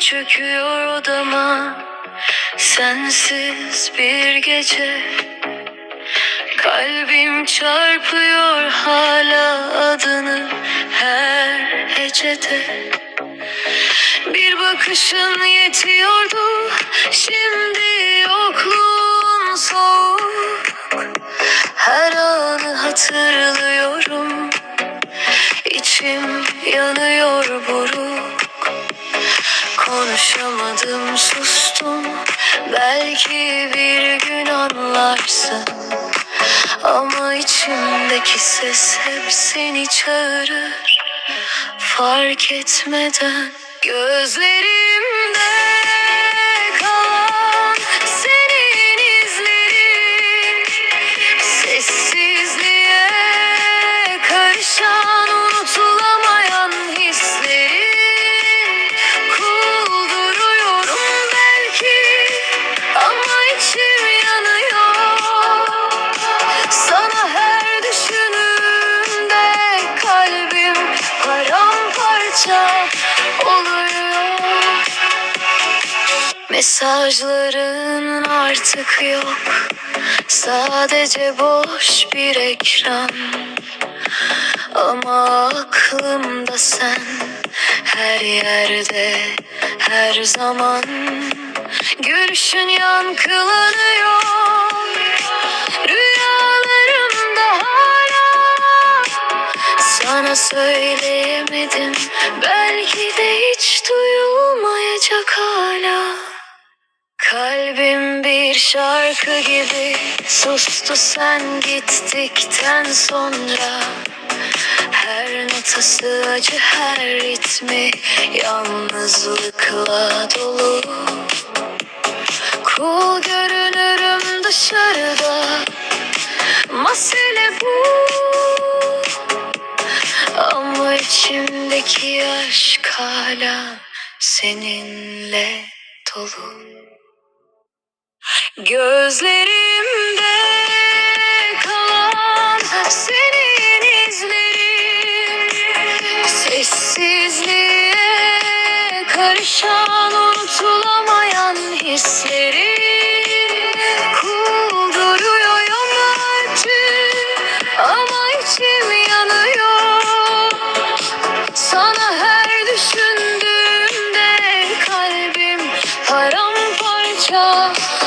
çöküyor odama. Sensiz bir gece. Kalbim çarpıyor hala adını her hecede Bir bakışın yetiyordu şimdi Konuşamadım sustum. Belki bir gün anlarsın. Ama içimdeki ses hep seni çağırır. Fark etmeden Gözlerimde oluyor. Mesajların artık yok. Sadece boş bir ekran. Ama aklımda sen Her yerde her zaman. Gülüşün yankılanıyor Sana söyleyemedim. Belki de hiç duyulmayacak hala. Kalbim bir şarkı gibi sustu sen gittikten sonra. Her notası acı her ritmi yalnızlıkla dolu. Cool görünürüm dışarıda. Mesele bu hala seninle dolu. Gözlerimde kalan senin izlerin Sessizliğe karışan unutulamayan hislerin পরম পরিচয়